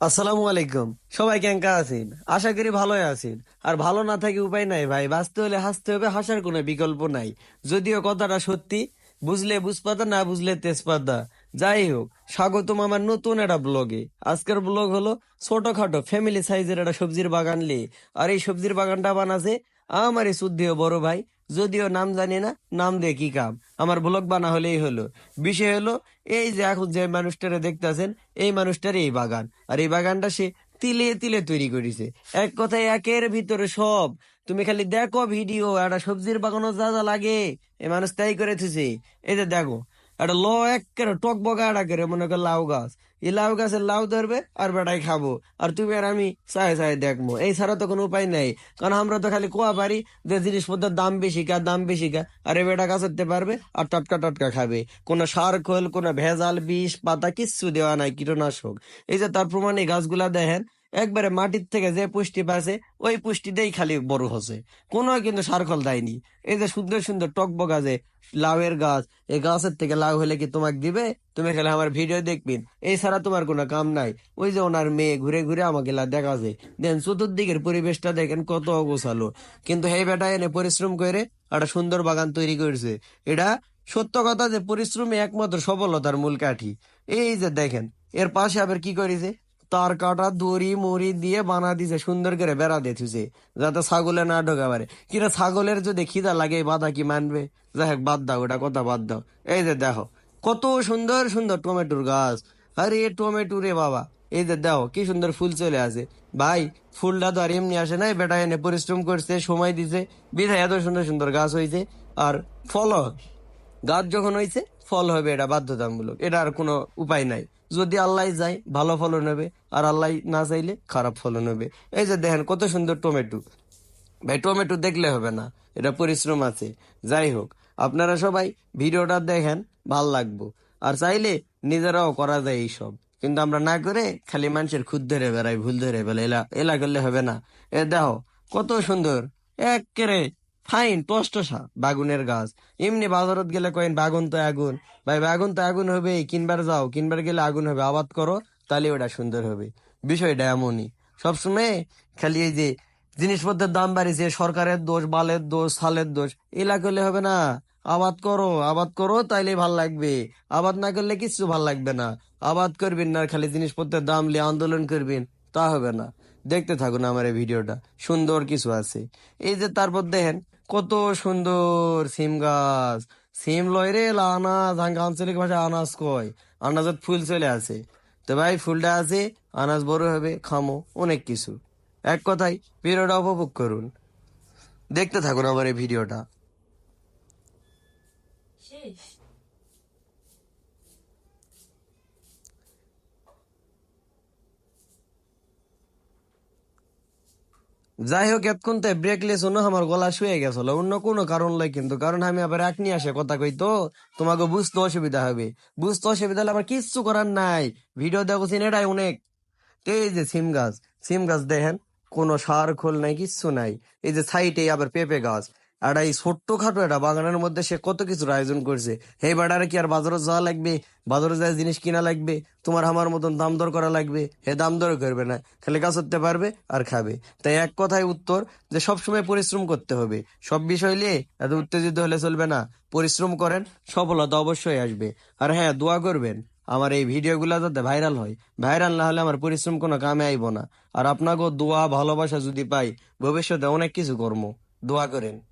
আসসালামু আলাইকুম। সবাই কেঙ্কা আছেন? আশা করি ভালোই আছেন। আর ভালো না থাকে উপায় নাই ভাই, বাঁচতে হলে হাসতে হবে, হাসার কোনো বিকল্প নাই। যদিও কথাটা সত্যি, বুঝলে বুঝপাতা, না বুঝলে তেজপাতা। যাই হোক, স্বাগতম আমার নতুন একটা ব্লগে। আজকের ব্লগ হলো ছোটখাটো ফ্যামিলি সাইজের একটা সবজির বাগান নিয়ে। আর এই সবজির বাগানটা বানাছে আমার এই শুদ্ধিও বড় ভাই যদিও নাম জানি না, নাম দিয়ে কি কাম? আমার ব্লগ বানা হলেই হলো। বিষয় হলো, এই যে এখন যে মানুষটারে দেখতেছেন, এই মানুষটার এই বাগান। আর এই বাগানটা সে তিলে তিলে তৈরি করেছে। এক কথায় একের ভিতরে সব। তুমি খালি দেখো ভিডিও, একটা সবজির বাগানও যা যা লাগে। এই মানুষ তাই করে থুছে এই যে দেখো, একটা ল এক করে টক বগা একটা করে, মনে কর লাউ গাছ। এই লাউ গাছের লাউ ধরবে আর বেটাই খাব। আর তুমি আর আমি চাই চাই দেখব। এই ছাড়া তো কোনো উপায় নাই। কারণ আমরা তো খালি কোয়া পারি যে জিনিসপত্রের দাম বেশি কা দাম বেশি কা আর এ বেটা গাছ হতে পারবে আর টাটকা টাটকা খাবে। কোনো সার খোল, কোনো ভেজাল, বিষ, পাতা কিচ্ছু দেওয়া নাই, কীটনাশক। এই যে তার প্রমাণ গাছগুলা দেখেন একবারে মাটির থেকে যে পুষ্টি পাচ্ছে ওই পুষ্টিতেই খালি বড় হচ্ছে। কোনো কিন্তু সারখল দেয়নি। এই যে সুন্দর সুন্দর টকবক আছে লাউয়ের গাছ, এই গাছের থেকে লাউ হলে কি তোমাকে দিবে? তুমি খালি আমার ভিডিও দেখবেন। এই ছাড়া তোমার কোনো কাম নাই। ওই যে ওনার মেয়ে ঘুরে ঘুরে আমাকে দেখা যায় দেন চতুর্দিকের পরিবেশটা দেখেন কত অগোছালো। কিন্তু এই বেটা এনে পরিশ্রম করে একটা সুন্দর বাগান তৈরি করেছে। এটা সত্য কথা যে পরিশ্রমে একমাত্র সফলতার মূল কাঠি। এই যে দেখেন, এর পাশে আবার কি করেছে? তার কাটা দড়ি মুড়ি দিয়ে বানা দিছে, সুন্দর করে বেড়া দিয়ে থুছে যাতে ছাগলে না ঢোকা পারে। কিনা ছাগলের যদি খিদা লাগে বাধা কি মানবে? যাই হোক, বাদ দাও, ওটা কথা বাদ দাও। এই যে দেখো, কত সুন্দর সুন্দর টমেটোর গাছ। আরে টমেটো রে বাবা। এই যে দেখো, কি সুন্দর ফুল চলে আসে। ভাই, ফুলটা তো আর এমনি আসে নাই, বেটা এনে পরিশ্রম করছে, সময় দিছে। বিধায় এত সুন্দর সুন্দর গাছ হয়েছে আর ফল গাছ যখন হয়েছে ফল হবে এটা বাধ্যতামূলক। এটা আর কোনো উপায় নাই। যদি আল্লাহ যায়, ভালো ফলন হবে। আর আল্লাহ না চাইলে খারাপ ফলন হবে। এই যে দেখেন, কত সুন্দর টমেটো। ভাই, টমেটো দেখলে হবে না। এটা পরিশ্রম আছে। যাই হোক, আপনারা সবাই ভিডিওটা দেখেন, ভালো লাগবো। আর চাইলে নিজেরাও করা যায় এইসব। কিন্তু আমরা না করে খালি মানুষের খুদ ধরে বেড়াই, ভুল ধরে বেড়াই। এলা এলা করলে হবে না। এ দেখো, কত সুন্দর। একেরে ফাইন টসটসা বাগুনের গাছ। এমনি বাজারত গেলে কয়েন বাগুন তো আগুন। ভাই, বাগুন তো আগুন হবে কিনবার যাও, কিনবার গেলে আগুন হবে, আবাদ করো, তাহলে ওটা সুন্দর হবে। বিষয়টা এমনই। সবসময় খালি এই যে জিনিসপত্রের দাম বাড়িছে সরকারের দোষ, বালের দোষ, সালের দোষ, এলা করলে হবে না। আবাদ করো আবাদ করো, তাইলে ভালো লাগবে। আবাদ না করলে কিচ্ছু ভালো লাগবে না। আবাদ করবেন না খালি জিনিসপত্রের দাম নিয়ে আন্দোলন করবেন, তা হবে না। দেখতে থাকুন আমার এই ভিডিওটা, সুন্দর কিছু আছে। এই যে তারপর দেখেন কত সুন্দর সিম গাছ। সিম লয় রে আনাজ হাঙ্গা আঞ্চলিক ভাষায় আনাজ কয়। আনাজত ফুল চলে আছে তো ভাই, ফুলটা আছে, আনাজ বড় হবে, খামো, অনেক কিছু। এক কথায়, ভিডিওটা উপভোগ করুন। দেখতে থাকুন আমার এই ভিডিওটা। যাই হোক এতক্ষণ তো ব্রেক লেস অন্য আমার গলা শুয়ে গেছিল অন্য কোনো কারণ লয় কিন্তু, কারণ আমি আবার এক নিয়ে আসে কথা কই তো, তোমাকে বুঝতে অসুবিধা হবে। বুঝতে অসুবিধা হলে আমার কিচ্ছু করার নাই। ভিডিও দেখছেন এটাই অনেক। এই যে সিম গাছ সিম গাছ দেখেন, কোনো সার খোল নাই, কিচ্ছু নাই। এই যে সাইডে আবার পেঁপে গাছ। আর এই ছোট্ট খাটো একটা বাগানের মধ্যে সে কত কিছুর আয়োজন করছে। এই বাড়ারে, কি আর বাজারে যাওয়া লাগবে? বাজারে যায় জিনিস কিনা লাগবে? তোমার আমার মতন দাম দর করা লাগবে? হে দাম দর করবে না। খালি কাজ করতে পারবে আর খাবে। তাই এক কথায় উত্তর যে সবসময় পরিশ্রম করতে হবে। সব বিষয় নিয়ে এত উত্তেজিত হলে চলবে না। পরিশ্রম করেন, সফলতা অবশ্যই আসবে। আর হ্যাঁ দোয়া করবেন, আমার এই ভিডিওগুলো যাতে ভাইরাল হয়। ভাইরাল না হলে আমার পরিশ্রম কোনো কামে আইব না। আর আপনাকেও দোয়া, ভালোবাসা যদি পাই, ভবিষ্যতে অনেক কিছু কর্ম দোয়া করেন।